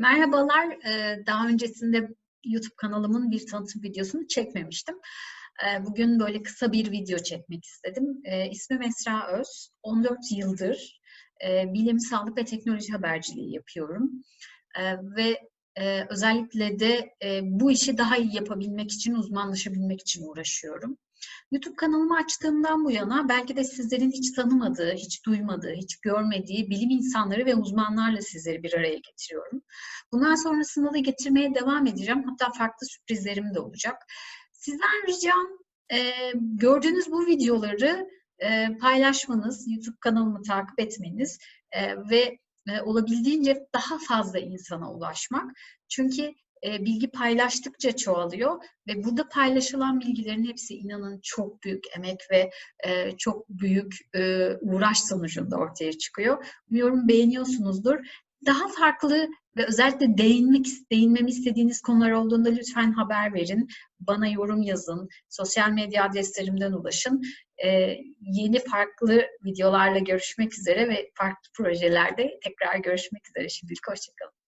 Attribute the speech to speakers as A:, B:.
A: Merhabalar. Ee, daha öncesinde YouTube kanalımın bir tanıtım videosunu çekmemiştim. Ee, bugün böyle kısa bir video çekmek istedim. Ee, ismim Esra Öz. 14 yıldır e, bilim, sağlık ve teknoloji haberciliği yapıyorum. Ve e, özellikle de e, bu işi daha iyi yapabilmek için, uzmanlaşabilmek için uğraşıyorum. YouTube kanalımı açtığımdan bu yana belki de sizlerin hiç tanımadığı, hiç duymadığı, hiç görmediği bilim insanları ve uzmanlarla sizleri bir araya getiriyorum. Bundan sonrasında da getirmeye devam edeceğim. Hatta farklı sürprizlerim de olacak. Sizden ricam e, gördüğünüz bu videoları e, paylaşmanız, YouTube kanalımı takip etmeniz e, ve e, olabildiğince daha fazla insana ulaşmak. Çünkü bilgi paylaştıkça çoğalıyor ve burada paylaşılan bilgilerin hepsi inanın çok büyük emek ve çok büyük uğraş sonucunda ortaya çıkıyor. Umuyorum beğeniyorsunuzdur. Daha farklı ve özellikle değinmek, değinmemi istediğiniz konular olduğunda lütfen haber verin. Bana yorum yazın. Sosyal medya adreslerimden ulaşın. Ee, yeni farklı videolarla görüşmek üzere ve farklı projelerde tekrar görüşmek üzere. Şimdilik hoşçakalın.